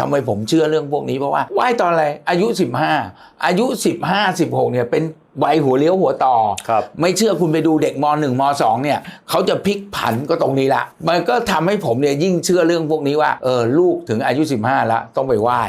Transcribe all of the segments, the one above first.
ทำไมผมเชื่อเรื่องพวกนี้เพราะว่าไหว้ตอนอะไรอายุ 15 อายุ 15 16เนี่ยเป็นวัยหัวเลี้ยวหัวต่อ ครับ ไม่เชื่อคุณไปดูเด็กม .1 ม .2 เนี่ยเขาจะพลิกผันก็ตรงนี้ละ มันก็ทำให้ผมเนี่ยยิ่งเชื่อเรื่องพวกนี้ว่าเออลูกถึงอายุ 15 แล้วต้องไปไหว้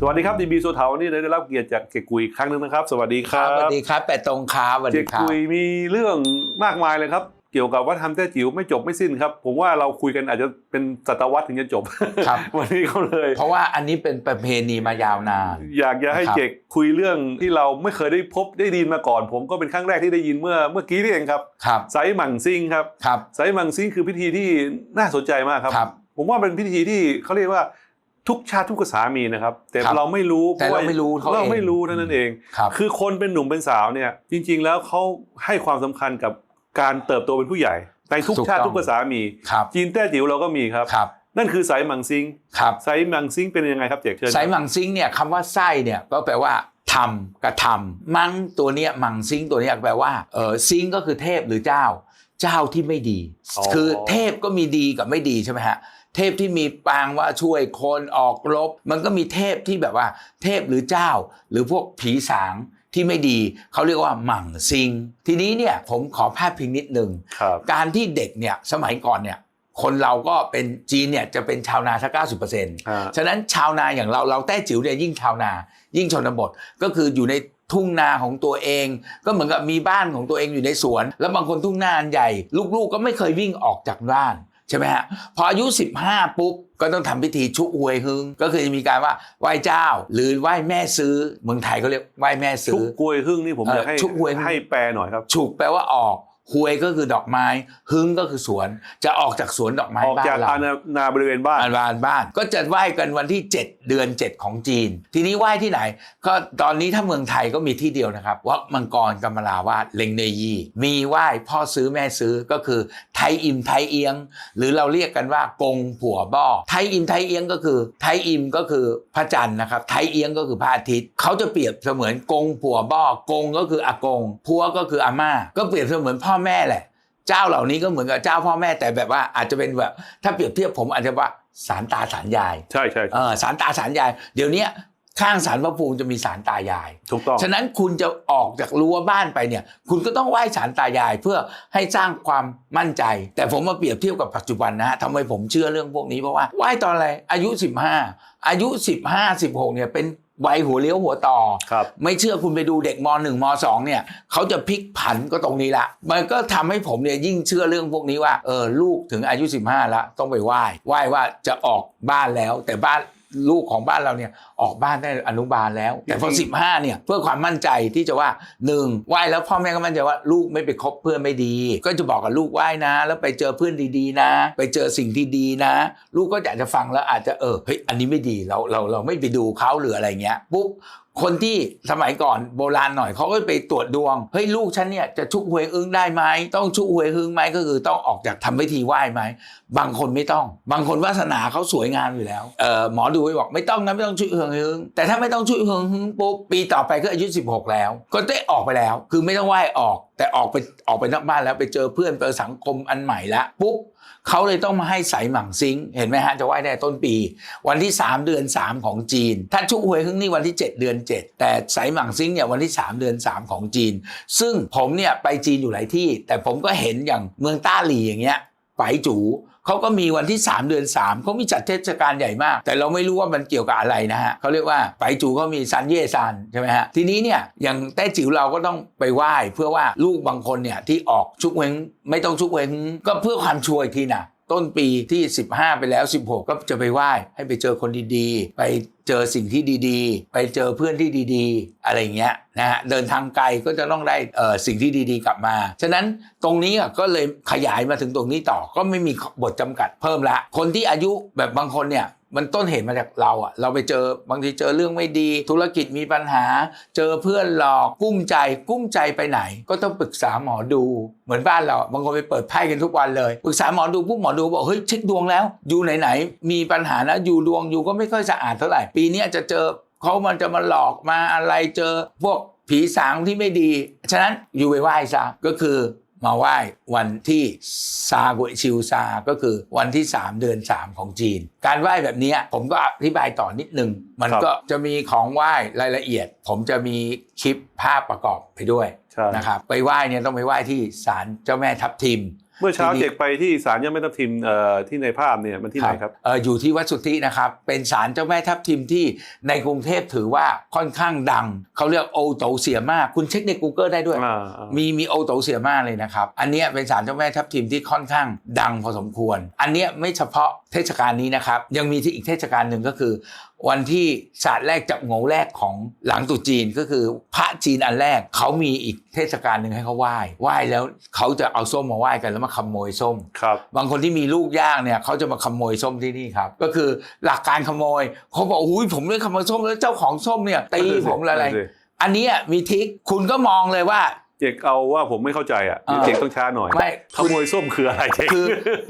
สวัสดีครับดีบีโซเทานี่ได้รับเกียรติจากเกกุยอีกครั้งหนึงนะครับ สวัสดีคครัรับบสวัสดีครับแปดตรงครับสวัสเกดีครับ กุยมีเรื่องมากมายเลยครับเกี่ยวกับวัฒนธรรมแต้จิ๋วไม่จบไม่สิ้นครับ ผมว่าเราคุยกันอาจจะเป็นศตวรรษถึงจะจบครับวันนี้เขาเลย เพราะว่าอันนี้เป็นประเพณีมายาวนาน อยากจะให้ครับเจกคุยเรื่องที่เราไม่เคยได้พบได้ยินมาก่อน ผมก็เป็นครั้งแรกที่ได้ยินเมื่อเมื่อกี้นี่เองครับครับไซหมั่งซิงครับครับไซหมั่งซิงคือพิธีที่น่าสนใจมากครับครับผมว่าเป็นพิธีที่เขาเรียกว่าทุกชาติทุกภาษามีนะครับ แต่ครับเราไม่รู้แต่เราพะว่ไม่รู้เขาเราเองไม่รู้เท่านั้นเองครับคือคนเป็นหนุ่มเป็นสาวเนี่ยจริง ๆ แล้วเขาให้ความสำคัญกับ การเติบโตเป็นผู้ใหญ่ ในทุกถูกชาติต้องทุกภาษามีครับจีนแต้จิ๋วเราก็มีครับครับนั่นคือไซหมั่งซิงครับไซหมั่งซิงเป็นยังไงครับเจกเชิญสายมังซิงเนี่ยคำว่าไส้เนี่ยก็แปลว่าทำกระทำมังตัวเนี้ยมังซิงตัวเนี้ยแปลว่าเออซิงก็คือเทพหรือเจ้า เจ้าที่ไม่ดี คือเทพก็มีดีกับไม่ดีใช่ไหมฮะเทพที่มีปางว่าช่วยคนออกรบ มันก็มีเทพที่แบบว่า เทพหรือเจ้า หรือพวกผีสาง ที่ไม่ดีเขาเรียกว่าหมั่งซิง ทีนี้เนี่ยผมขอพาดพิงนิดนึงครับการที่เด็กเนี่ยสมัยก่อนเนี่ยคนเราก็เป็นจีนเนี่ยจะเป็นชาวนาสักเก้าสิบเปอร์เซ็นต์อ่าฉะนั้นชาวนาอย่างเราเราแต้จิ๋วเนี่ยยิ่งชาวนา ยิ่งชนบทก็คืออยู่ในทุ่งนาของตัวเอง ก็เหมือนกับมีบ้านของตัวเองอยู่ในสวน แล้วบางคนทุ่งนาอันใหญ่ ลูกๆก็ไม่เคยวิ่งออกจากบ้าน ใช่ไหมฮะพออายุ 15 ปุ๊บ ก็ต้องทำพิธีชุหวยฮึงก็คือจะมีการว่าไหว้เจ้า หรือไหว้แม่ซื้อเมืองไทยเขาเรียกไหว้แม่ชุซื้กอกวยหึ่งนี่ผมเอ่ออยากให้ชุกกวยหึ่งให้แปลหน่อยครับ ฉุกแปลว่าออก หวยก็คือดอกไม้ฮึงก็คือสวน จะออกจากสวนดอกไม้ออกบ้าจากนเราอาณานาบริเวณบ้านบ้านบ้านบ้าน ก็จะไหว้กันวันที่ 7 เดือน 7 ของจีน ทีนี้ไหว้ที่ไหน ก็ตอนนี้ถ้าเมืองไทยก็มีที่เดียวนะครับวัดมังกรกำมลาวาดเลงเนยีมีไหว้พ่อซื้อแม่ซื้อก็คือไทยอิมไทยเอียง หรือเราเรียกกันว่ากงผัวบ่อไทยอิมไทยเอียงก็คือไทยอิมก็คือพระจันทร์นะครับไทยเอียงก็คือพระอาทิตย์เขาจะเปรียบเสมือนกงผัวบ่อกงก็คืออากงผัวก็คืออาม่าก็เปรียบเสมือนพ่อแม่แหละ เจ้าเหล่านี้ก็เหมือนกับเจ้าพ่อแม่แต่แบบว่าอาจจะเป็นแบบ ถ้าเปรียบเทียบผมอาจจะว่าสารตาสารยาย ใช่ใช่เออสารตาสารยาย เดี๋ยวเนี้ยข้างสารพระภูมิจะมีสารตายาย ถูกต้อง ฉะนั้นคุณจะออกจากรั้วบ้านไปเนี่ย คุณก็ต้องไหว้สารตายายเพื่อให้สร้างความมั่นใจ แต่ผมมาเปรียบเทียบกับปัจจุบันนะฮะทำไมผมเชื่อเรื่องพวกนี้เพราะว่าไหว้ตอนอะไรอายุ 15 อายุ 15 16เนี่ยเป็น วัยหัวเลี้ยวหัวต่อ ครับ ไม่เชื่อคุณไปดูเด็กม .1 ม .2 เนี่ยเขาจะพลิกผันก็ตรงนี้ละ มันก็ทำให้ผมเนี่ยยิ่งเชื่อเรื่องพวกนี้ว่าเออลูกถึงอายุ 15 แล้วต้องไปไหว้ไหว้ว่าจะออกบ้านแล้วแต่บ้าน ลูกของบ้านเราเนี่ยออกบ้านได้อนุบาลแล้ว แต่พอ15เนี่ยเพื่อความมั่นใจที่จะว่าหนึ่งไหว้แล้วพ่อแม่ก็มั่นใจว่าลูกไม่ไปคบเพื่อนไม่ดี ก็จะบอกกับลูกไหว้นะ แล้วไปเจอเพื่อนดีๆนะ ไปเจอสิ่งที่ดีนะ ลูกก็อยากจะฟังแล้วอาจจะเออเฮ้ยอันนี้ไม่ดีเราเราเราไม่ไปดูเขาหรืออะไรเงี้ยปุ๊บ คนที่สมัยก่อนโบราณหน่อยเขาก็ไปตรวจดวง เฮ้ยลูกฉันเนี่ยจะชุกหวยอึ้งได้ไหมต้องชุกหวยอึ้งไหมก็คือต้องออกจากทำพิธีไหว้ไหมบางคนไม่ต้อง บางคนวาสนาเขาสวยงามอยู่แล้วเออหมอดูไปบอกไม่ต้องนะไม่ต้องชุกเฮืองฮึงแต่ถ้าไม่ต้องชุกเฮืองฮึงปุ๊บปีต่อไปก็อายุ 16 แล้ว ก็ได้ออกไปแล้ว คือไม่ต้องไหว้ออก แต่ออกไปออกไปนอกบ้านแล้วไปเจอเพื่อนเจอสังคมอันใหม่ละปุ๊บ เขาเลยต้องมาให้ใส่หมั่งซิงเห็นไหมฮะจะไหว้ได้ต้นปี วันที่ 3 เดือน 3 ของจีนท่านชุหวยฮึ่งนี่วันที่ 7 เดือน 7 แต่ไสหมั่งซิงเนี่ยวันที่ 3 เดือน 3 ของจีน ซึ่งผมเนี่ยไปจีนอยู่หลายที่ แต่ผมก็เห็นอย่างเมืองต้าหลีอย่างเงี้ยไปจู เขาก็มีวันที่ 3 เดือน 3เขามีจัดเทศกาลใหญ่มาก แต่เราไม่รู้ว่ามันเกี่ยวกับอะไรนะฮะเขาเรียกว่าไปจูเขามีซันเย่ซันใช่ไหมฮะทีนี้เนี่ยอย่างแต้จิ๋วเราก็ต้องไปไหว้เพื่อว่าลูกบางคนเนี่ยที่ออกชุกเวงไม่ต้องชุกเวงก็เพื่อความช่วยทีนะ ต้นปีที่ 15 ไปแล้ว 16 ก็จะไปไหว้ให้ไปเจอคนดีๆ ไปเจอสิ่งที่ดีๆ ไปเจอเพื่อนที่ดีๆ อะไรเงี้ยนะฮะเดินทางไกลก็จะต้องได้เอ่อสิ่งที่ดีๆ กลับมา ฉะนั้นตรงนี้ก็เลยขยายมาถึงตรงนี้ต่อก็ไม่มีบทจำกัดเพิ่มละ คนที่อายุแบบบางคนเนี่ยมันต้นเหตุมาจากเราอะเราไปเจอบางทีเจอเรื่องไม่ดี ธุรกิจมีปัญหา เจอเพื่อนหลอกกุ้มใจกุ้มใจไปไหน ก็ต้องปรึกษาหมอดูเหมือนบ้านเราบางคนไปเปิดไพ่กันทุกวันเลยปรึกษาหมอดูปุ๊บหมอดูบอกเฮ้ยเช็คดวงแล้ว อยู่ไหนๆมีปัญหานะอยู่ดวงอยู่ก็ไม่ค่อยสะอาดเท่าไหร่ ปีนี้จะเจอเขามันจะมาหลอกมาอะไรเจอพวกผีสางที่ไม่ดี ฉะนั้นอยู่ไปไหว้ซะก็คือ มาไหว้วันที่ซากุชิวซา ก็คือวันที่ 3 เดือน 3 ของจีน การไหว้แบบเนี้ยผมก็อธิบายต่อนิดนึง มันครับก็จะมีของไหว้รายละเอียด ผมจะมีคลิปภาพประกอบไปด้วยใช่นะครับไปไหว้เนี่ยต้องไปไหว้ที่ศาลเจ้าแม่ทับทิม เมื่อเช้าที่นี่เจกไปที่ศาลย่าแม่ทับทิมเอ่อที่ในภาพเนี่ยมันที่ไหนครับเอออยู่ที่วัดสุทธินะครับ เป็นศาลเจ้าแม่ทับทิมที่ในกรุงเทพถือว่าค่อนข้างดัง เขาเรียกโอโตเสียมาก คุณเช็คใน Google ได้ด้วยอ่าอ่ามีมีโอโตเสียมากเลยนะครับ อันเนี้ยเป็นศาลเจ้าแม่ทับทิมที่ค่อนข้างดังพอสมควร อันเนี้ยไม่เฉพาะ เทศกาลนี้นะครับ ยังมีที่อีกเทศกาลหนึ่งก็คือ วันที่ศาสตร์แรกจับโงแรกของหลังตรุษจีนก็คือ พระจีนอันแรกเขามีอีกเทศกาลหนึ่งให้เขาไหว้ไหว้แล้วเขาจะเอาส้มมาไหว้กันแล้วมาขโมยส้มครับ บางคนที่มีลูกยากเนี่ยเขาจะมาขโมยส้มที่นี่ครับ ก็คือหลักการขโมยเขาบอกอุ้ยผมเลยขโมยส้มแล้วเจ้าของส้มเนี่ยตีผมอะไรนั่นสิอันเนี้ยมีทริกคุณก็มองเลยว่า เจกเอาว่าผมไม่เข้าใจอะอ่าเจกต้องช้าหน่อยไม่ขโมยส้มคืออะไรเจกคือ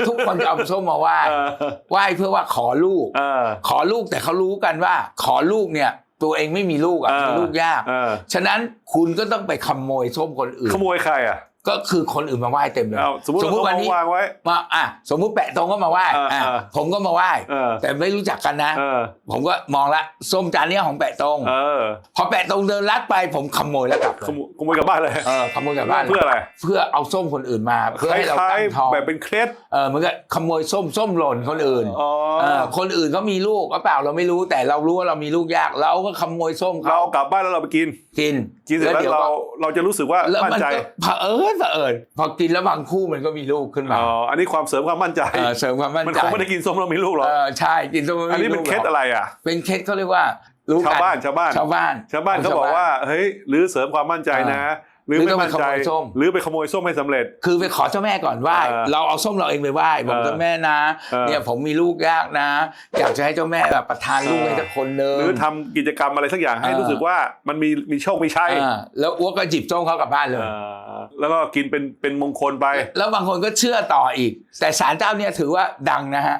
ทุกคนจะเอาส้มมาไหว้เออไหว้เพื่อว่าขอลูกเออขอลูกแต่เขารู้กันว่า ขอลูกเนี่ย ตัวเองไม่มีลูกอะเออมีลูกยากเออฉะนั้นคุณก็ต้องไปขโมยส้มคนอื่นขโมยใครอะ ก็คือคนอื่นมาไหว้เต็มเลยเอาสมมติเราวัเอานี้วางไว้ มาอะสมมุติแปะตรงก็มาไหว้เอออะเออผมก็มาไหว้ เออ แต่ไม่รู้จักกันนะ เออ ผมก็มองละส้มจานเนี้ยของแปะตรง เออพอแปะตรงเดินลัดไปผมขโมยแล้วกลับขโมยขโมยกลับบ้านเลยเออขโมยกลับบ้านเพื่ออะไรเพื่อเอาส้มคนอื่นมา เพื่อให้เราคล้าตั้ยงท้องๆแบบเป็นเคล็ดเออมันก็ขโมยส้มส้มหล่นคนอื่นอ๋อเออคนอื่นเขามีลูกก็เปล่าเราไม่รู้แต่เรารู้ว่าเรามีลูกยากเราก็ขโมยส้มเราเขากลับบ้านแล้วเราไปกิน กินกินเสร็จแล้วดี๋ยเราก็เราจะรู้สึกว่าแล้วมั่นมันใจก็เผอิญเผอิญพอกินแล้วบางคู่มันก็มีลูกขึ้นมาอ๋ออันนี้ความเสริมความมั่นใจเออเสริมความมั่นมันใจคงไม่ได้กินส้มแล้วมีลูกหรอกเออใช่กินส้มแล้วอันนี้มีเป็นลูกเคล็ดอะไรอะ เป็นเคล็ดเขาเรียกว่ารู้ชาวกันบ้านชาวบ้านชาวบ้านชาวบ้านเขาบอกว่าเฮ้ยหรือเสริมความมั่นใจนะ หรือหรือไม่ต้องไปมั่นใจขโมยส้มหรือไปขโมยส้มไม่สำเร็จ คือไปขอเจ้าแม่ก่อนไหว้เออเราเอาส้มเราเองไปไหว้บอกเออเจ้าแม่นะเออเนี่ยผมมีลูกยากนะ อยากจะให้เจ้าแม่แบบประทานลูกเออให้สักคนหนึ่งหรือทำกิจกรรมอะไรสักอย่างให้เออรู้สึกว่ามันมีมีโชคมีชัยอ่าแล้วอ้วกก็จิบส้มเขากลับบ้านเลยเออแล้วก็กินเป็นเป็นมงคลไป แล้วบางคนก็เชื่อต่ออีก แต่ศาลเจ้าเนี่ยถือว่าดังนะฮะ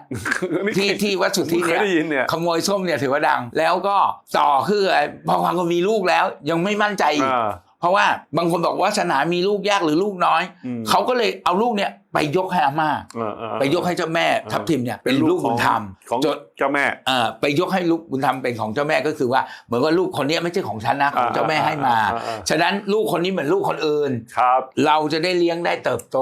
ที่ที่วัดสุทธิเคเนี่ยยได้ยินเนี่ยขโมยส้มเนี่ยถือว่าดัง แล้วก็ต่อคืออะไรพอฟังคนมีลูกแล้ว ยังไม่มั่นใจอีกอ่า เพราะว่าบางคนบอกว่าสนามีลูกยากหรือลูกน้อยอืมเขาก็เลยเอาลูกเนี่ย ไปยกให้อาม่าเออเออ ไปยกให้เจ้าแม่ทับทิมเนี่ยเป็นลูกบุญธรรมของจนเจ้าแม่ เอ่อไปยกให้ลูกบุญธรรมเป็นของเจ้าแม่ก็คือว่า เหมือนว่าลูกคนเนี้ยไม่ใช่ของฉันนะของเจ้าแม่ให้มา อ่าอ่าอ่าฉะนั้นลูกคนนี้เหมือนลูกคนอื่น ครับเราจะได้เลี้ยงได้เติบโต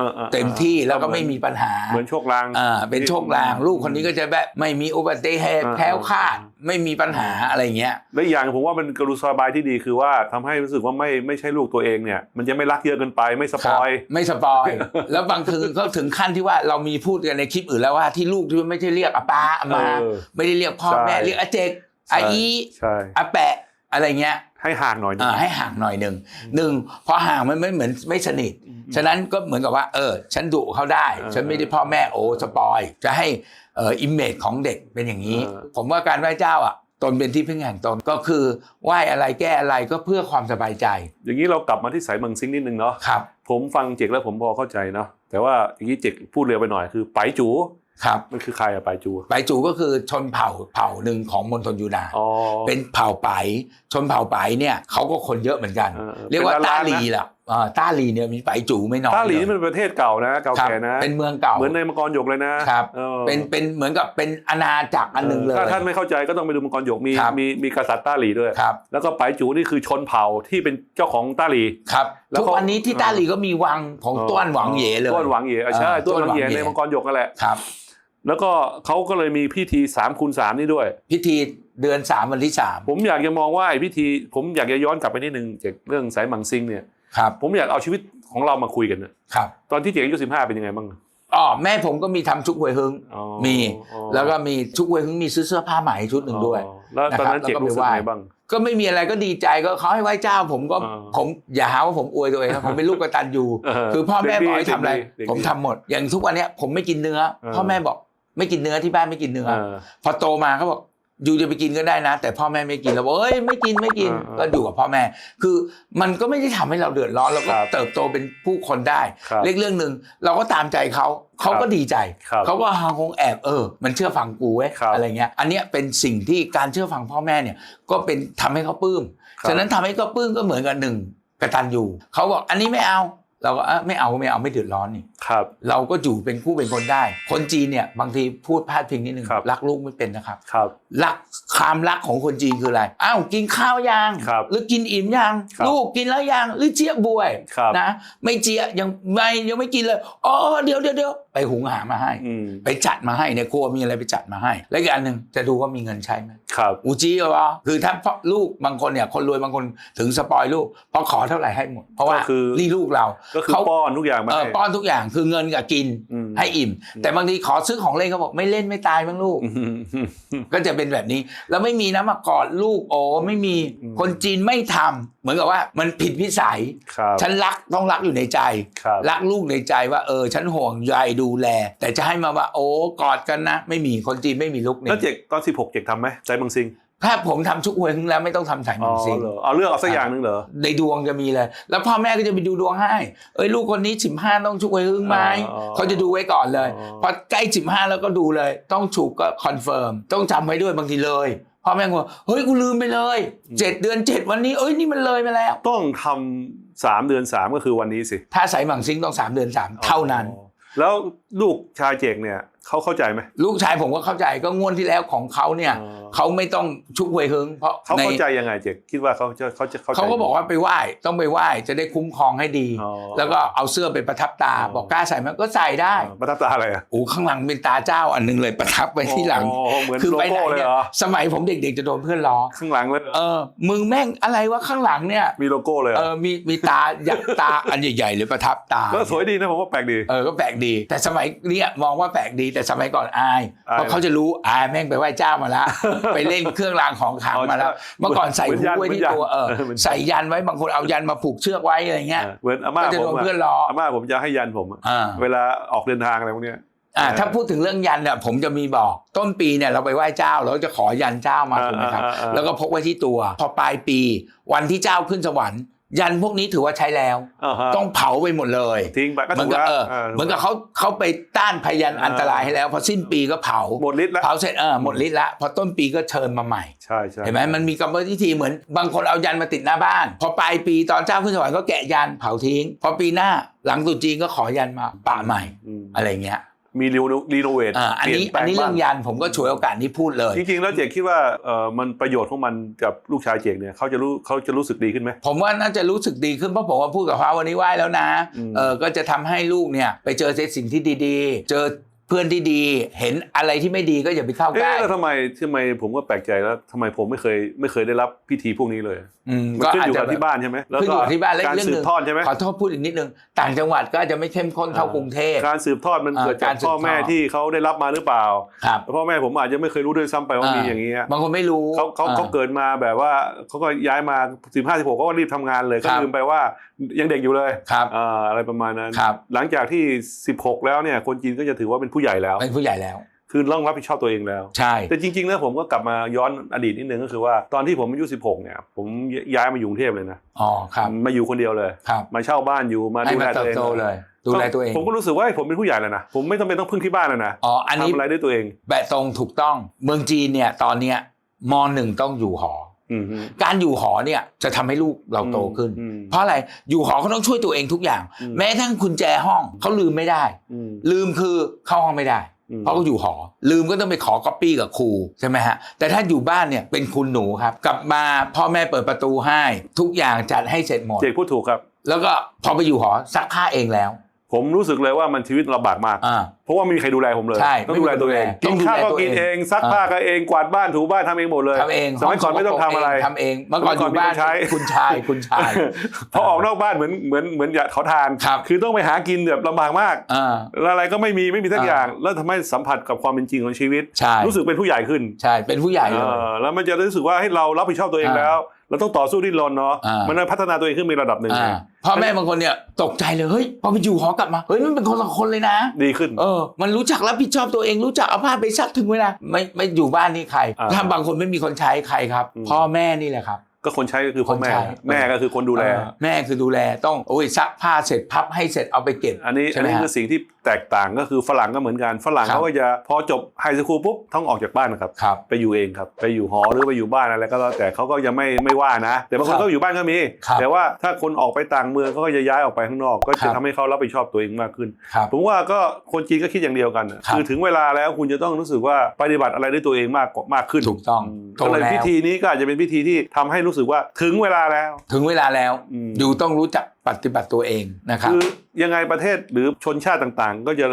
ออออเต็มที่แล้วก็ไม่มีปัญหาเหมือนโชคลาง อ่าเป็นโชคลางลูกคนนี้ก็จะแบบไม่มีอุบัติเหตุอ่า แคล้วคลาดไม่มีปัญหาอะไรเงี้ย และอีกอย่างผมว่ามันกรุสบายที่ดีคือว่าทำให้รู้สึกว่าไม่ไม่ใช่ลูกตัวเองเนี่ย มันจะไม่รักเยอะเกินไปไม่สปอยครับไม่สปอย แล้วบางคืนก็ถึงขั้นที่ว่าเรามีพูดกันในคลิปอื่นแล้วว่าที่ลูกที่ไม่ใช่เรียกอาป้าอามา เออไม่ได้เรียกพ่อใช่ แม่เรียกอาเจกอาอีใช่ อาแปะอะไรเงี้ย ให้ห่างหน่อยหนึง อ่าให้ห่างหน่อยหนึ่งหนึ่งพอห่างมันไม่เหมือนไม่สนิท ฉะนั้นก็เหมือนกับว่า เออ ฉันดุเขาได้ เออฉันไม่ได้พ่อแม่โอ้สปอย จะให้เอ่ออิมเมจของเด็กเป็นอย่างนี้ เออ ผมว่าการไหว้เจ้าอะ ตนเป็นที่พึ่งแห่งตนก็คือไหว้อะไรแก้อะไรก็เพื่อความสบายใจอย่างนี้เรากลับมาที่สายเมืองซิงนิดนึงเนาะครับ ผมฟังเจกแล้วผมพอเข้าใจเนาะ แต่ว่าอย่างนี้เจกพูดเร็วไปหน่อยคือไปจูครับมันคือใครอะไปจูไปจูก็คือชนเผ่าเผ่าหนึ่งของมณฑลยูนานอ๋อเป็นเผ่าไปชนเผ่าไปเนี่ยเขาก็คนเยอะเหมือนกันเออเรียกว่าเป็นต้าล้านๆนะลีล่ะ อ่าต้าลีเนี่ยมีไปจูไม่น้อยต้าหลีเลยนี่มันเป็นประเทศเก่านะเก่าครับแก่นะเป็นเมืองเก่าเหมือนในมังกรหยกเลยนะครับออเป็นเป็นเหมือนกับเป็นอาณาจักรอันหนึ่งเลยถ้าท่านไม่เข้าใจก็ต้องไปดูมังกรหยกมีครับมีมีกษัตริย์ต้าหลีด้วยครับแล้วก็ไปจูนี่คือชนเผ่าที่เป็นเจ้าของต้าหลีครับแล้วทุกเขาวันนี้ที่ต้าหลีก็มีวังของต้วนหวังเหย่เลยต้วนหวังเหย่อะใช่อ่าต้วนหวังเหย่ต้วนหวังเหย่ในมังกรหยกนั่นแหละครับ แล้วก็เขาก็เลยมีพิธีสามคูณสามนี่ด้วย พิธีเดือนสามวันที่สามผมอยากจะมองว่าไอ้พิธี ผมอยากจะย้อนกลับไปนิดนึงจากเรื่องสายมังซิงเนี่ย ครับ ผมอยากเอาชีวิตของเรามาคุยกันนะครับ ตอนที่เจกอายุสิบห้าเป็นยังไงบ้าง อ๋อแม่ผมก็มีทำชุกหวยฮึงอ๋อมี อ๋อ แล้วก็มีชุกหวยฮึงมีซื้อเสื้อผ้าใหม่ชุดหนึ่งด้วย อ๋อแล้วตอนนั้นนะครับเจกรู้สึกแล้วก็ไปไหว้ไงบ้าง ก็ไม่มีอะไรก็ดีใจก็เขาให้ไหว้เจ้า ผมก็อ่าผมอย่าหาว่าผมอวยตัวเองนะผมเป็นลูกกตัญญูเออคือพ่อแม่เด็กดีบอกให้ทำอะไร เด็กดีผมทำหมด อย่างทุกวันเนี้ยผมไม่กินเนื้อ เออ พ่อแม่บอกไม่กินเนื้อที่บ้านไม่กินเนื้อ เออ พอโตมาเขาบอกอ ยู่จะไปกินก็ได้นะ แต่พ่อแม่ไม่กินเราบอกเอ้ยไม่กินไม่กินเออก็อยู่กับพ่อแม่ คือมันก็ไม่ได้ทำให้เราเดือดร้อนเราก็ครับเติบโตเป็นผู้คนได้ ครับเล็กเรื่องหนึ่งเราก็ตามใจเขาเขาก็ดีใจครับเขาก็คงแอบเออ มันเชื่อฟังกูเว้ยครับอะไรเงี้ย อันเนี้ยเป็นสิ่งที่การเชื่อฟังพ่อแม่เนี่ยก็เป็นทำให้เขาปลื้มครับ ฉะนั้นทำให้เขาปลื้มก็เหมือนกับหนึ่งกตัญญูเขาบอกอันนี้ไม่เอา เราก็เอ้อไม่เอาไม่เอาไม่เดือดร้อนนี่ ครับเราก็อยู่เป็นผู้เป็นคนได้ คนจีนเนี่ยบางทีพูดพลาดพิงนิดนึงครับรักลูกไม่เป็นนะครับครับรักความรักของคนจีนคืออะไรอ้าวกินข้าวยังครับหรือกินอิ่มยังครับลูกกินแล้วยังหรือเจี๊ยบบวยครับนะไม่เจี๊ยยังไม่ยังไม่กินเลยอ๋อเดี๋ยวเดี๋ยวเดี๋ยวไปหุงหามาให้อืมไปจัดมาให้ในครัวมีอะไรไปจัดมาให้ แล้วอีกอันหนึ่งจะดูว่ามีเงินใช้ไหมครับอูจีเหรอคือถ้าพ่อลูกบางคนเนี่ยคนรวยบางคนถึงสปอยลูกพอขอเท่าไหร่ให้หมด เพราะว่าก็คือนี่ลูกเราก็คือเขาป้อนทุกอย่างมาเออให้ป้อนทุกอย่างคือเงินกับกินอืมให้อิ่ม แต่บางทีขอซื้อของเล่นเขาบอกไม่เล่นไม่ตายบ้างลูกอืมอืมอืมก็จะเป็นแบบนี้ แล้วไม่มีนะมากอดลูกโอ้ไม่มีอืมคนจีนไม่ทำเหมือนกับว่ามันผิดวิสัยครับฉันรักต้องรักอยู่ในใจครับรักลูกในใจว่าเออฉันห่วงใยดูแล แต่จะให้มาว่าโอ้กอดกันนะ ไม่มีคนจีนไม่มีลุกแล้วนี่เจกตอน16เจกทำไหมใจบังซิง ถ้าผมทำชุกหวยขึ้นแล้วไม่ต้องทำสายหอ๋นึ่องซิงเหรอเอาเลือกเอาสักอย่างหนึงเหรอในดวงจะมีเลย แล้วพ่อแม่ก็จะไปดูดวงให้ เอ้ยลูกคนนี้สิบห้าต้องชุกหวยขึ้นไหมอ๋อเขาจะดูไว้ก่อนเลยอ๋อพอใกล้สิบห้าแล้วก็ดูเลย ต้องฉุกก็คอนเฟิร์มต้องจำไว้ด้วยบางทีเลยพ่อแม่ก็บอกเฮ้ยกูลืมไปเลยเจ็ดเดือนเจ็ดวันนี้เอ้ยนี่มันเลยมาแล้ว ต้องทำสามเดือนสามก็คือวันนี้สิ ถ้าสายหมังซิงต้องสามเดือนสามเท่านั้นอ๋อแล้วลูกชายเจกเนี่ย เขาเข้าใจไหมลูกชายผมก็เข้าใจก็งวดที่แล้วของเขาเนี่ยอ๋อเขาไม่ต้องชุกหวยหึงเพราะเขาในเข้าใจยังไงเจกคิดว่าเขาจะเขาจะเข้าใจเขาก็บอกว่าไปไหว้ต้องไปไหว้จะได้คุ้มครองให้ดีอ๋อแล้วก็เอาเสื้อไปประทับตาอ๋อบอกกล้าใส่ไหมก็ใส่ได้ประทับตาอะไรอะโอ้ข้างหลังเป็นตาเจ้าอันหนึงเลยประทับไว้ที่หลังอ๋อเหมือนคือโลไปไหนโก้เลยเนี่ยเหรอสมัยผมเด็กๆจะโดนเพื่อนล้อข้างหลังเลยเหรอเออมึงแม่งอะไรวะข้างหลังเนี่ยมีโลโก้เลยเหรเอออมีมีตาอยากตาอันใหญ่ๆเลยประทับตาก็สวยดีนะผมว่าแปลกดีเออก็แปลกดี แต่สมัยเนี้ยมองว่าแปลกดีแต่สมัยก่อนอายอาย เพราะเขาจะรู้อายแม่งไปไหว้เจ้ามาแล้วไปเล่นเครื่องรางของขลังมาแล้วเมื่อก่อนใส่เหมือนหูยันไว้ที่เหมือนยันตัวเออเออเหมือนยันใส่ยันไว้บางคนเอายันมาผูกเชือกไว้อะไรเงี้ยเออเหมือนอาม่าก็จะผโดมนอะเพื่อนล้ออาม่าผมจะให้ยันผมอะอ่าเวลาออกเดินทางอะไรพวกเนี้ยอ่าเออถ้าพูดถึงเรื่องยันเนี่ยผมจะมีบอกต้นปีเนี่ยเราไปไหว้เจ้าเราจะขอยันเจ้ามาอ่าถูกไหมครับอ่าอ่าแล้วก็พกไว้ที่ตัว พอปลายปี วันที่เจ้าขึ้นสวรรค์ ยันพวกนี้ถือว่าใช้แล้วอ่าฮะต้องเผาไปหมดเลยทิ้งไปก็เหมืถูอนกกับแล้วเออเออเหมือนกับเขาเขาไปต้านพยันอ่าอันตรายให้แล้ว พอสิ้นปีก็เผาหมดฤทธิ์แล้วเผาเสร็จเออหมดฤทธิ์ละพอต้นปีก็เชิญมาใหม่ใช่ใช่เห็นไหมมันมีกรรมวิธีเหมือนบางคนเอายันมาติดหน้าบ้าน พอปลายปีตอนเจ้าขึ้นสวรรค์ก็แกะยันเผาทิ้ง พอปีหน้าหลังตรุษจีนก็ขอยันมาปะใหม่มอะไรเงี้ย มีรีโนรีโนเวทอ่าอันนี้ปลี่ยแปลอันนี้เรื่องบ้ายันผมก็ฉวยโอกาสนี้พูดเลย จริงๆ แล้วเจกคิดว่าเออมันประโยชน์ของมันกับลูกชายเจกเนี่ยเขาจะรู้เขาจะรู้สึกดีขึ้นไหมผมว่าน่าจะรู้สึกดีขึ้นเพราะผมว่าพูดกับพระวันนี้ไหว้แล้วนะอืมเออก็จะทำให้ลูกเนี่ยไปเจอสิ่งที่ดีๆ เจอเพื่อนที่ดีเห็นอะไรที่ไม่ดีก็อย่าไปเข้าใกเอ๊ะล้แล้วทำไมทำไมผมก็แปลกใจแล้วทำไมผมไม่เคยไม่เคยได้รับพิธีพวกนี้เลยอืมมันก็ขึ้นอาอจยู่จะกับที่บ้านใช่ไหมแล้วขึ้นก็อยู่กับที่บ้านและการเรื่องสืหบนึ่งทอดใช่ไหมขอโทษพูดอีกนิดนึงต่างจังหวัดก็อาจจะไม่เข้มข้นเท่ากรุงเทพการสืบทอดมันอ่าเกิดจากการสืบพ่อแม่ทอดที่เขาได้รับมาหรือเปล่าครับพ่อแม่ผมอาจจะไม่เคยรู้ด้วยซ้ำไปว่ามีอย่างนี้ยบางคนไม่รู้เขาเขาอ่เขาเกิดมาแบบว่าเขาก็ย้ายมาสิบห้าสิบหกเขาก็รีบทำงานเลยครัก็บลืมไปว่ายังเด็กอยู่เลยครับอ่าอะไรประมาณนั้นครับหลังจากที่ 16 แล้วเนี่ยคนจีนก็จะถือว่าเป็นผู้ใหญ่แล้วเป็นผู้ใหญ่แล้ว คือต้องรับผิดชอบตัวเองแล้ว ใช่ แต่จริงๆแล้วผมก็กลับมาย้อนอดีตนิดนึงก็คือว่าตอนที่ผมอายุ 16 เนี่ย ผมย้ายมาอยู่กรุงเทพเลยนะ อ๋อ ครับ มาอยู่คนเดียวเลยครับมาเช่าบ้านอยู่มาให้ดูแลมาตัเติวบเองโตเลยดูแลตัวเอง ผมก็รู้สึกว่าผมเป็นผู้ใหญ่แล้วนะ ผมไม่จำเป็นต้องพึ่งที่บ้านแล้วนะ อ๋อ อันนี้ทำอะไรด้วยตัวเอง แบะตรงถูกต้อง เมืองจีนเนี่ยตอนเนี้ยมหนึ่งต้องอยู่หออืมฮึการอยู่หอเนี่ยจะทำให้ลูกเราโตขึ้นอืมเพราะอะไรอยู่หอเขาต้องช่วยตัวเองทุกอย่างอืมแม้ทั้งกุญแจห้องเขาลืมไม่ได้อืมลืมคือเข้าห้องไม่ได้อืม เพราะเขาอยู่หอ ลืมก็ต้องไปขอก๊อปปี้กับครูใช่ไหมฮะแต่ถ้าอยู่บ้านเนี่ยเป็นคุณหนูครับ กลับมาพ่อแม่เปิดประตูให้ ทุกอย่างจัดให้เสร็จหมดเจกพูดถูกครับ แล้วก็พอไปอยู่หอซักผ้าเองแล้ว ผมรู้สึกเลยว่ามันชีวิตลำบากมาก อ่า เพราะว่าไม่มีใครดูแลผมเลย ใช่ต้องดูแลตัวเองต้กิองนดูแลข้าวก็ตัวเองกินเอง ซักผ้าก็เอง กวาดบ้าน ถูบ้านทำเองหมดเลย ทำเองสมัยก่อนไม่ต้องทำอะไร ทำเองเมื่อก่อนอยู่บ้านเมื่อก่อนมีคนใช้ คุณชายคุณชาย พอออกนอกบ้านเหมือนเหมือนเหมือนอยากเขาทาน ครับ คือต้องไปหากินแบบลำบากมากอ่า แล้วอะไรก็ไม่มีไม่มีสักอ่า อย่าง แล้วทำให้สัมผัสกับความเป็นจริงของชีวิต ใช่รู้สึกเป็นผู้ใหญ่ขึ้นใช่เป็นผู้ใหญ่เลยเออแล้วมันจะรู้สึกว่าให้เรารับผิดชอบตัวเองอ่า แล้ว เราต้องต่อสู้ดิ้นรนเนาะอ่ามั มันพัฒนาตัวเองขึ้นมีระดับหนึ่งอ่าพ่อแม่บางคนเนี่ยตกใจเลยเฮ้ยพอไปอยู่หอกลับมาเฮ้ยมันเป็นคนละคนเลยนะดีขึ้น เออ มันรู้จักรับผิดชอบตัวเองรู้จักเอาผ้าไปซักถึงเวลาไม่ไม่อยู่บ้านนี่ใครอ่าถ้าบางคนไม่มีคนใช้ใครครับ อืม พ่อแม่นี่แหละครับ ก็คนใช้ก็คือพ่อแม่ คนใช้ แม่ก็คือคนดูแล เออแม่คือดูแลต้องโอ้ยซักผ้าเสร็จพับให้เสร็จเอาไปเก็บ อันนี้ใช่อันไหมนี้ฮะ คือสิ่งที่แตกต่างก็คือฝรั่งก็เหมือนกันฝรั่งครับเขาก็จะพอจบไฮสคูลปุ๊บต้องออกจากบ้านนะครับครับไปอยู่เองครับไปอยู่หอหรือไปอยู่บ้านอะไรก็แล้วแต่เขาก็ยังไม่ไม่ว่านะ แต่บางคครันบก็อยู่บ้านก็มี ครับแต่ว่าถ้าคนออกไปต่างเมืองเขาก็จะย้ายออกไปข้างนอก ก็ครัจะบ ทำให้เขารับผิดชอบตัวเองมากขึ้น ครับ ผมว่าก็คนจีนก็คิดอย่างเดียวกันน่ะครับ คือถึงเวลาแล้วคุณจะต้องรู้สึกว่าปฏิบัติอะไรด้วยตัวเองมากกว่ามากขึ้นถูกต้องมโตก็เลยแล้วพิธีนี้ก็อาจจะเป็นพิธีที่ทำให้รู้สึกว่าถึงเวลาแล้ว ถึงเวลาแล้ว อืม อยู่ต้องรู้จักปฏิบัติตัวเองนะครับคือยังไงประเทศหรือชนชาติต่างๆ ก็จะ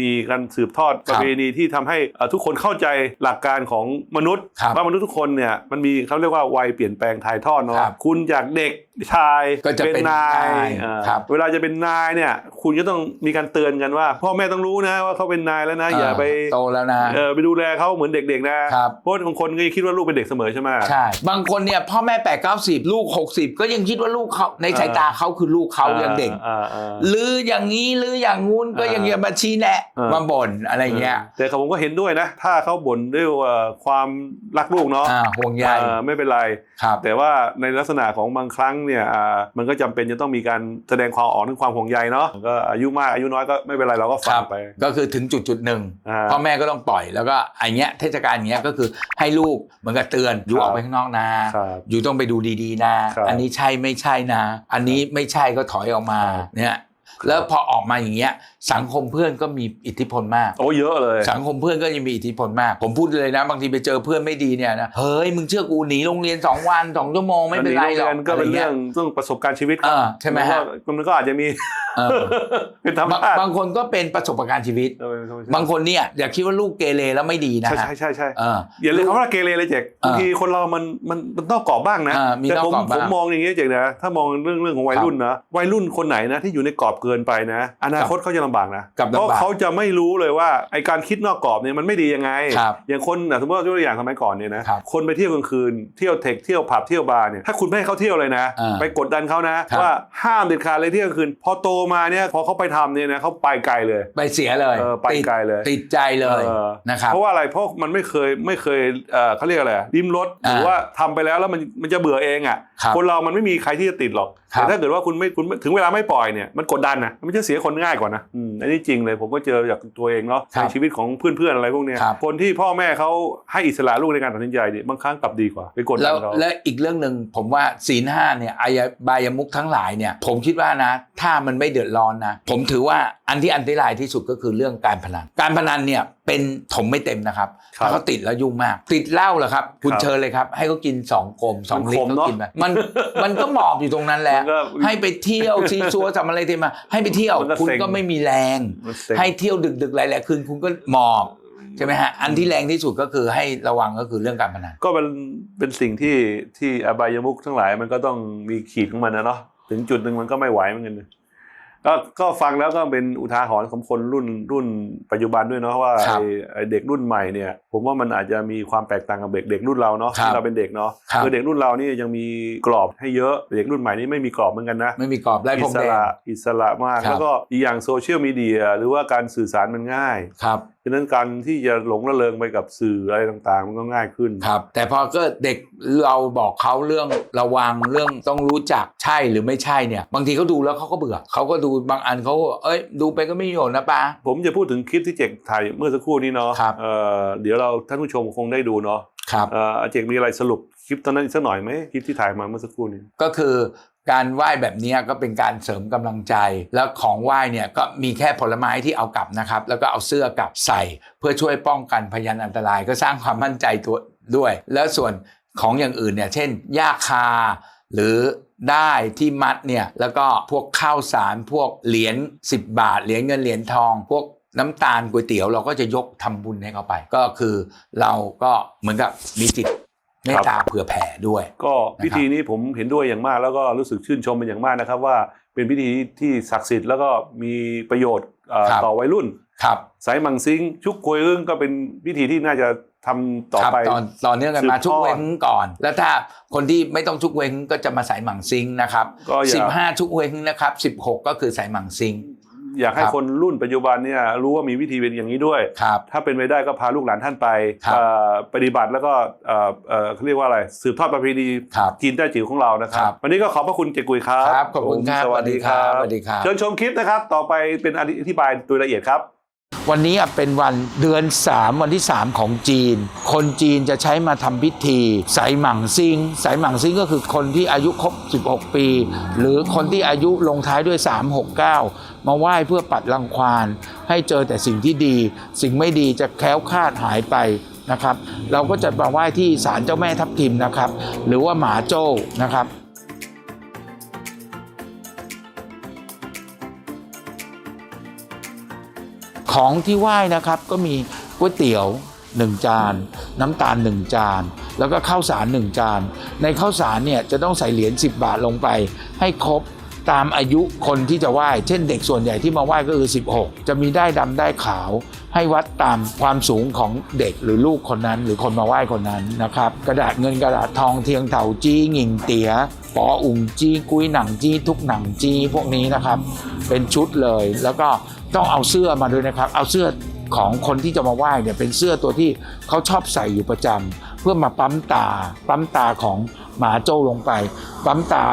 มีการสืบทอดประเพณีที่ทำให้เอ่อทุกคนเข้าใจหลักการของมนุษย์ครับว่ามนุษย์ทุกคนเนี่ยมันมีเขาเรียกว่าวัยเปลี่ยนแปลงถ่ายทอดเนาะครับคุณจากเด็ก ชายก็จะเป็นนายนายอ่าครับเวลาจะเป็นนายเนี่ย คุณก็ต้องมีการเตือนกันว่า พ่อแม่ต้องรู้นะว่าเขาเป็นนายแล้วนะ อย่าไปโตแล้วนะเออไปดูแลเขาเหมือนเด็กๆนะครับเพราะบางคนก็คิดว่าลูกเป็นเด็กเสมอใช่ไหมใช่บางคนเนี่ยพ่อแม่แปดเก้าสิบลูกหกสิบก็ยังคิดว่าลูกเขาในสายตาเขาคือลูกเขายังเด็กอ่าอ่าหรืออย่างนี้หรืออย่างงู้นก็ยังอ่าจะมาชี้แนะอ่ามมาบ่นอะไรเงี้ยแต่ผมก็เห็นด้วยนะ ถ้าเขาบ่นด้วยว่าความรักลูกเนาะอ่าห่วงใยเออไม่เป็นไรครับแต่ว่าในลักษณะของบางครั้งเนี่ยอ่ามันก็จำเป็นจะต้องมีการแสดงความออกถึงความห่วงใยเนาะก็อายุมากอายุน้อยก็ไม่เป็นไรเราก็คฟัรังบไป ก็คือถึงจุดจุดๆหนึ่งอ่าพ่อแม่ก็ต้องปล่อยแล้วก็ไอเงี้ยเทศกาลอย่างเงี้ยก็คือให้ลูกเหมือนกับเตือนอยู่ครับออกไปข้างนอกนะครับอยู่ต้องไปดูดีๆนะครับอันนี้ใช่ไม่ใช่นะ อันนี้ไม่ใช่ก็ถอยออกมาครับเนี่ยแล้วพอออกมาอย่างเงี้ย สังคมเพื่อนก็มีอิทธิพลมาก โอ้เยอะเลย สังคมเพื่อนก็ยังมีอิทธิพลมาก ผมพูดเลยนะ บางทีไปเจอเพื่อนไม่ดีเนี่ยนะเฮ้ยมึงเชื่อกูหนีโรงเรียนสองวันสองชั่วโมงไม่เป็นไรหรอกนนี้ก็เป็นะไงี้เรื่ยองเรื่องประสบการณ์ชีวิตครัเออใช่ไหมฮะนก็มันก็อาจจะมีเออเป็นธรรมบางชาติบางคนก็เป็นประสบการณ์ชีวิตเออเป็นธรรมชาติบางคนเนี่ยอย่าคิดว่าลูกเกเรแล้วไม่ดีนะใช่ฮะใช่ใช่ใช่เอออย่าเรียกคำว่าเกเรเลยเจ๊กอ่าบางทีคนเรามันมันมันนอกกรอบบ้างนะอ่ามีแต่นอกผมกรอบบ้างผมมองอย่างนี้เจ๊กนะถ้ามองเรื่องเรื่องของวัยรุ่นนะวัยรุ่นคนไหนนะที่อยู่ในกรอบเกินไปนะ อนาคตเขาจะลำบากนะกับเพราะลำบากเขาจะไม่รู้เลยว่าไอการคิดนอกกรอบเนี่ยมันไม่ดียังไงครับอย่างคนอะสมมติว่ายกตัวอย่างสมัยก่อนเนี่ยนะครับคนไปเที่ยวกลางคืนเที่ยวเทคเที่ยวผับเที่ยวบาร์เนี่ยถ้าคุณไม่ให้เขาเที่ยวเลยนะอ่าไปกดดันเขานะครับว่าห้ามเด็ดขาดเลยเที่ยวกลางคืน พอโตมาเนี่ยพอเขาไปทำเนี่ยนะเขาไปไกลเลย ไปเสียเลยเออไปติดไกลเลย ติดใจเลยออนะครับเพราะว่าอะไรเพราะมันไม่เคยไม่เคยเอ่อเขาเรียกอะไรอะริมรถหรืออ่าว่าทำไปแล้วแล้วมันมันจะเบื่อเองอะครับคนเรามันไม่มีใครที่จะติดหรอกครับแต่ถ้าเกิดว่าคุณไม่คุณไม่ถึงเวลาไม่ปล่อยเนี่ยมันกดดันนะมันจะเสียคนง่ายกว่านะอืมอันนี้จริงเลยผมก็เจอจากตัวเองเนาะครับในชีวิตของเพื่อนๆอะไรพวกเนี้ยครับคนที่พ่อแม่เขาให้อิสระลูกในการตัดสินใจเนี่ยบางครั้งกลับดีกว่าไปกดดัแล้นวเขาและอีกเรื่องหนึ่งผมว่าศีลห้าเนี่ยอายบายมุกทั้งหลายเนี่ยผมคิดว่านะ ถ้ามันไม่เดือดร้อนนะ ผมถือว่าอันที่อันตรายที่สุดก็คือเรื่องการพนันการพนันเนี่ย เป็นถมไม่เต็มนะครับครับถ้าเขาติดแล้วยุ่งมาก ติดเหล้าเหรอครับ คุณครับเชิญเลยครับ ให้เขากินสองกลมสองมันลิตขรมเขาเนอะกินไปมันมันก็หมอบอยู่ตรงนั้นแหละมันก็ให้ไปเที่ยวซีซัวทำอะไรเทมา ให้ไปเที่ยวมันก็คุณเซ็ง ก็ไม่มีแรง มันเซ็ง ให้เที่ยวดึกๆหลายๆคืนคุณก็หมอบใช่ไหมฮะอันที่แรงที่สุดก็คือให้ระวังก็คือเรื่องการพนันก็เป็นเป็นสิ่งที่ที่อบายมุกทั้งหลายมันก็ต้องมีขีดของมันนะเนาะถึงจุดหนึ่งมันก็ไม่ไหวเหมือนกันนะ ก็ก็ฟังแล้วก็เป็นอุทาหรณ์ของคนรุ่นรุ่นปัจจุบันด้วยเนาะว่าครับไอ้ไอ้เด็กรุ่นใหม่เนี่ย ผมว่ามันอาจจะมีความแตกต่างกับเด็กเด็กรุ่นเราเนาะครับที่เราเป็นเด็กเนาะครับ คือเด็กรุ่นเรานี่ยังมีกรอบให้เยอะเด็กรุ่นใหม่นี่ไม่มีกรอบเหมือนกันนะ ไม่มีกรอบไล่พอิรมสแดง ระอิสระมากครับ แล้วก็อีกอย่างโซเชียลมีเดียหรือว่าการสื่อสารมันง่าย ครับ ฉะนั้นการที่จะหลงระเริงไปกับสื่ออะไรต่างๆ มันก็ง่ายขึ้น ครับ แต่พอก็เด็กเราบอกเขาเรื่องระวังเรื่องต้องรู้จักใช่หรือไม่ใช่เนี่ย บางทีเขาดูแล้วเขาก็เบื่อเขาก็ดูบางอันเขาก็เอ้ยดูไปก็ไม่มีประโยชน์นะป้าผมจะพูดถึงคลิปที่เจกถ่ายเมื่อสักครู่นี้เนาะครับเอ่อเดี๋ยวเราท่านผู้ชมคงได้ดูเนาะครับเอ่ออาเจกมีอะไรสรุปคลิปตอนนั้นอีกสักหน่อยไหมคลิปที่ถ่ายมาเมื่อสักครู่นี้ก็คือ การไหว้แบบนี้ก็เป็นการเสริมกำลังใจ แล้วของไหว้เนี่ยก็มีแค่ผลไม้ที่เอากลับนะครับ แล้วก็เอาเสื้อกลับใส่ เพื่อช่วยป้องกันพยานอันตราย ก็สร้างความมั่นใจตัวด้วย แล้วส่วนของอย่างอื่นเนี่ยเช่นหญ้าคา หรือได้ที่มัดเนี่ยแล้วก็พวกข้าวสารพวกเหรียญ10 บาทเหรียญเงินเหรียญทอง พวกน้ำตาลก๋วยเตี๋ยวเราก็จะยกทำบุญให้เขาไป ก็คือเราก็เหมือนกับมีจิต เมตตาเผื่อแผ่ด้วย ก็พิธีนี้ผมเห็นด้วยอย่างมากแล้วก็รู้สึกชื่นชมเป็นอย่างมากนะครับ ว่าเป็นพิธีที่ศักดิ์สิทธิ์แล้วก็มีประโยชน์เอ่อครับต่อวัยรุ่นครับสายมังซิงชุกควยอึ้งก็เป็นพิธีที่น่าจะทำต่อครับไปตอนตอนเนื่องกันมาสืบทอดชุกเว้งก่อน แล้วถ้าคนที่ไม่ต้องชุกเว้งก็จะมาใส่หมั่งซิงนะครับก็อย่าสิบห้าชุกเว้งนะครับสิบหกก็คือใส่หมั่งซิง อยากให้ครับคนรุ่นปัจจุบันเนี่ยรู้ว่ามีวิธีเป็นอย่างนี้ด้วย ครับ ถ้าเป็นไปได้ก็พาลูกหลานท่านไปครับ เอ่อปฏิบัติแล้วก็เอ่อเอ่อเขาเรียกว่าอะไรสืบทอดประเพณีครับ จีนแต้จิ๋วของเรานะครัครับ บ วันนี้ก็ขอบพระคุณเจกุยครับครับขอบคุณครับผมสวัสดีครับสวัสดีครับ เชิญชมคลิปนะครับ ต่อไปเป็นอธิบายโดยละเอียดครับ วันนี้เป็นวันเดือน 3 วันที่ 3 ของจีน คนจีนจะใช้มาทำพิธีสายหมั่งซิงสายหมั่งซิงก็คือคนที่อายุครบ 16 ปี หรือคนที่อายุลงท้ายด้วย 369 มาไหว้เพื่อปัดรังควานให้เจอแต่สิ่งที่ดี สิ่งไม่ดีจะแคล้วคลาดหายไปนะครับ เราก็จะมาไหว้ที่ศาลเจ้าแม่ทับทิมนะครับ หรือว่าหมาโจ้นะครับ ของที่ไหว้นะครับก็มีก๋วยเตี๋ยว1จาน น้ำตาล1จาน แล้วก็ข้าวสาร1จาน ในข้าวสารเนี่ยจะต้องใส่เหรียญ10 บาทลงไป ให้ครบตามอายุคนที่จะไหว้ เช่นเด็กส่วนใหญ่ที่มาไหว้ก็คือ 16 จะมีได้ดำได้ขาว ให้วัดตามความสูงของเด็กหรือลูกคนนั้น หรือคนมาไหว้คนนั้นนะครับ กระดาษเงินกระดาษทองเทียงเถาจี้หงิงเตียปออุ่งจี้กุ้ยหนังจี้ทุกหนังจี้พวกนี้นะครับ เป็นชุดเลย แล้วก็ต้องเอาเสื้อมาด้วยนะครับ เอาเสื้อของคนที่จะมาไหว้เนี่ยเป็นเสื้อตัวที่เขาชอบใส่อยู่ประจำเพื่อมาปั๊มตา ปั๊มตาของหมาโจ้ลงไป ปั๊มตา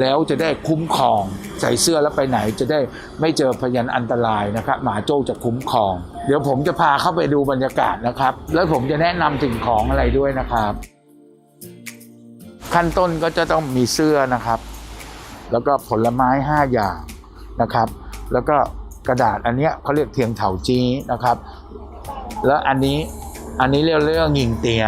แล้วจะได้คุ้มครอง ใส่เสื้อแล้วไปไหนจะได้ไม่เจอพยันอันตรายนะครับหมาโจ้จะคุ้มครอง เดี๋ยวผมจะพาเข้าไปดูบรรยากาศนะครับ แล้วผมจะแนะนำสิ่งของอะไรด้วยนะครับ ขั้นต้นก็จะต้องมีเสื้อนะครับ แล้วก็ผลไม้ 5 อย่างนะครับ แล้วก็กระดาษอันเนี้ยเขาเรียกเทียงเถาจี้นะครับ แล้วอันนี้อันนี้เรียกเรียกว่าหงิงเตีย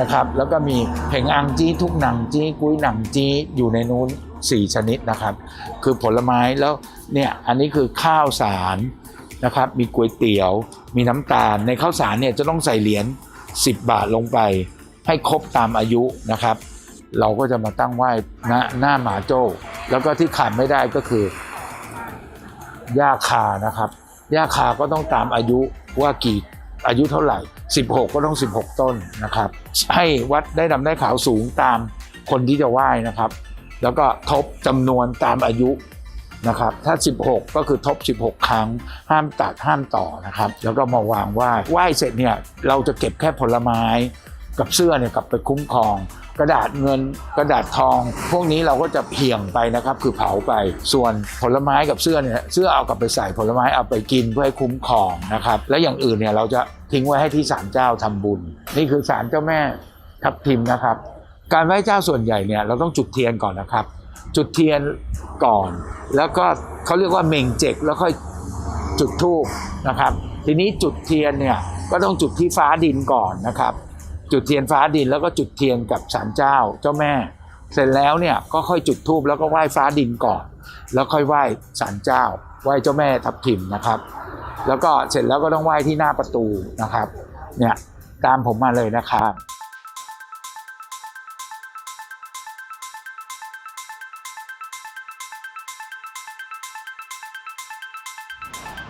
นะครับ แล้วก็มีเพ่งอังจี้ทุกหนังจี้กุ้ยหนังจี้อยู่ในนู้น4ชนิดนะครับ คือผลไม้แล้วเนี่ยอันนี้คือข้าวสาร นะครับ มีก๋วยเตี๋ยว มีน้ำตาล ในข้าวสารเนี่ยจะต้องใส่เหรียญ10 บาทลงไป ให้ครบตามอายุนะครับ เราก็จะมาตั้งไหว้หน้าหน้าหมาโจ้ แล้วก็ที่ขาดไม่ได้ก็คือหญ้าคานะครับหญ้าคาก็ต้องตามอายุว่ากี่อายุเท่าไหร่ 16 ก็ต้อง 16 ต้นนะครับ ให้วัดได้ดำได้ขาวสูงตามคนที่จะไหว้นะครับ แล้วก็ทบจำนวนตามอายุ นะครับถ้า 16 ก็คือทบ 16 ครั้ง ห้ามตัดห้ามต่อนะครับ แล้วก็มาวางไหว้ไหว้เสร็จเนี่ยเราจะเก็บแค่ผลไม้กับเสื้อเนี่ยกลับไปคุ้มครอง กระดาษเงินกระดาษทอง พวกนี้เราก็จะเพียงไปนะครับ คือเผาไปส่วนผลไม้กับเสื้อเนี่ยเสื้อเอากลับไปใส่ผลไม้เอาไปกินเพื่อให้คุ้มครองนะครับ และอย่างอื่นเนี่ยเราจะทิ้งไว้ให้ที่ศาลเจ้าทำบุญ นี่คือศาลเจ้าแม่ทับทิมนะครับ การไหว้เจ้าส่วนใหญ่เนี่ยเราต้องจุดเทียนก่อนนะครับ จุดเทียนก่อน แล้วก็เขาเรียกว่าเม่งเจกแล้วค่อยจุดธูปนะครับ ทีนี้จุดเทียนเนี่ยก็ต้องจุดที่ฟ้าดินก่อนนะครับ จุดเทียนฟ้าดินแล้วก็จุดเทียนกับศาลเจ้าเจ้าแม่ เสร็จแล้วเนี่ยก็ค่อยจุดธูปแล้วก็ไหว้ฟ้าดินก่อน แล้วค่อยไหว้ศาลเจ้า ไหว้เจ้าแม่ทับทิมนะครับ แล้วก็เสร็จแล้วก็ต้องไหว้ที่หน้าประตูนะครับเนี่ยตามผมมาเลยนะครับ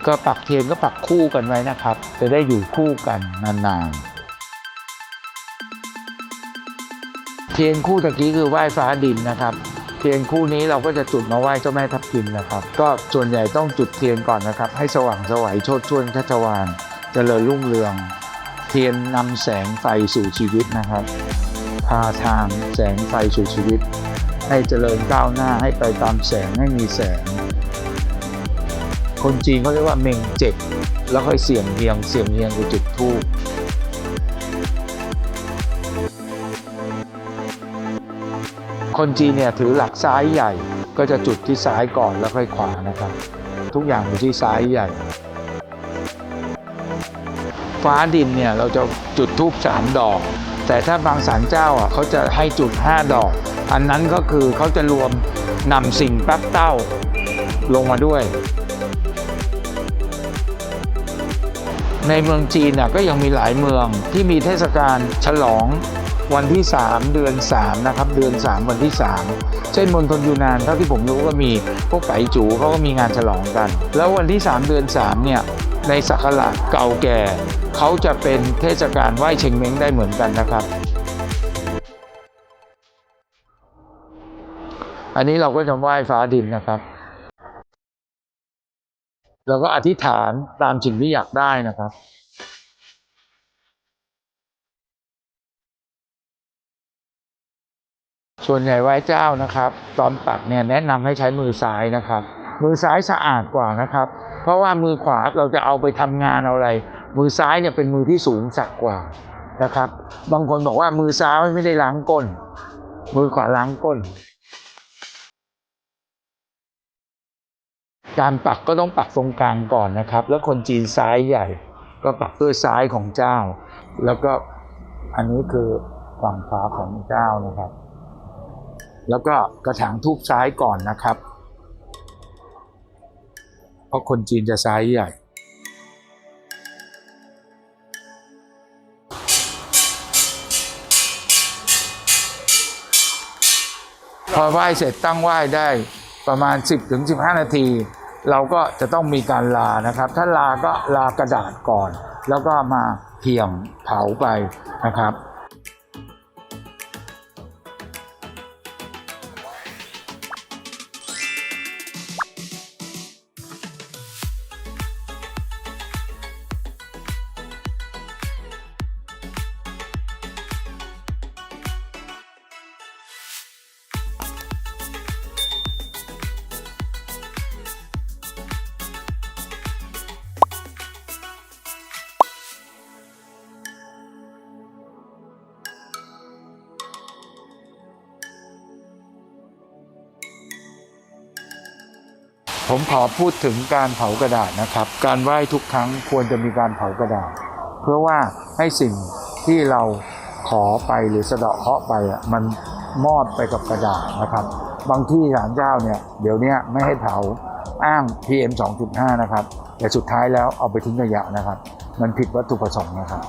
ก็ปักเทียนก็ปักคู่กันไว้นะครับ จะได้อยู่คู่กันนานๆ เทียนคู่ตะกี้คือไหว้ฟ้าดินนะครับ เทียนคู่นี้เราก็จะจุดมาไหว้เจ้าแม่ทับทิมนะครับ ก็ส่วนใหญ่ต้องจุดเทียนก่อนนะครับ ให้สว่างสวัยโชดช่วงชัชวานเจริญรุ่งเรือง เทียนนำแสงไฟสู่ชีวิตนะครับพาทางแสงไฟสู่ชีวิต ให้เจริญก้าวหน้าให้ไปตามแสงให้มีแสง คนจีนเขาเรียกว่าเมงเจ็กแล้วค่อยเสียงเฮียงเสียงเฮียงคือจุดทูปคนจีนเนี่ยถือหลักซ้ายใหญ่ ก็จะจุดที่ซ้ายก่อนแล้วค่อยขวานะครับ ทุกอย่างอยู่ที่ซ้ายใหญ่ ฟ้าดินเนี่ยเราจะจุดทูบสามดอก แต่ถ้าบางศาลเจ้าอะเขาจะให้จุดห้าดอก อันนั้นก็คือเขาจะรวมนำสิ่งแป๊บเต้าลงมาด้วย ในเมืองจีนก็ยังมีหลายเมืองที่มีเทศกาลฉลองวันที่ 3 เดือน 3 นะครับ เดือน 3 วันที่ 3 เช่นมณฑลยูนานเท่าที่ผมรู้ก็มีพวกไก่จูเขาก็มีงานฉลองกัน แล้ววันที่ 3 เดือน 3 เนี่ยในศักราชเก่าแก่ เขาจะเป็นเทศกาลไหว้เชงเม้งได้เหมือนกันนะครับ อันนี้เราก็จะไหว้ฟ้าดินนะครับ แล้วก็อธิษฐานตามสิ่งที่อยากได้นะครับส่วนใหญ่ไหว้เจ้านะครับ ตอนปักเนี่ยแนะนำให้ใช้มือซ้ายนะครับ มือซ้ายสะอาดกว่านะครับ เพราะว่ามือขวาเราจะเอาไปทำงานอะไร มือซ้ายเนี่ยเป็นมือที่สูงสักกว่านะครับ บางคนบอกว่ามือซ้ายไม่ได้ล้างก้น มือขวาล้างก้น การปักก็ต้องปักตรงกลางก่อนนะครับ แล้วคนจีนซ้ายใหญ่ ก็ปักด้วยซ้ายของเจ้า แล้วก็อันนี้คือฝั่งขวาของเจ้านะครับ แล้วก็กระถางทูบซ้ายก่อนนะครับ เพราะคนจีนจะซ้ายใหญ่ พอไหว้เสร็จตั้งไหว้ได้ประมาณ 10-15ถึง15นาที เราก็จะต้องมีการลานะครับ ถ้าลาก็ลากระดาษก่อน แล้วก็มาเพียงเผาไปนะครับ ผมขอพูดถึงการเผากระดาษนะครับ การไหว้ทุกครั้งควรจะมีการเผากระดาษ เพื่อว่าให้สิ่งที่เราขอไปหรือสะเดาะเคราะห์ไปอะมันมอดไปกับกระดาษนะครับ บางที่ศาลเจ้าเนี่ยเดี๋ยวนี้ไม่ให้เผาอ้าง PM 2.5 นะครับ แต่สุดท้ายแล้วเอาไปทิ้งขยะนะครับ มันผิดวัตถุประสงค์นะครับ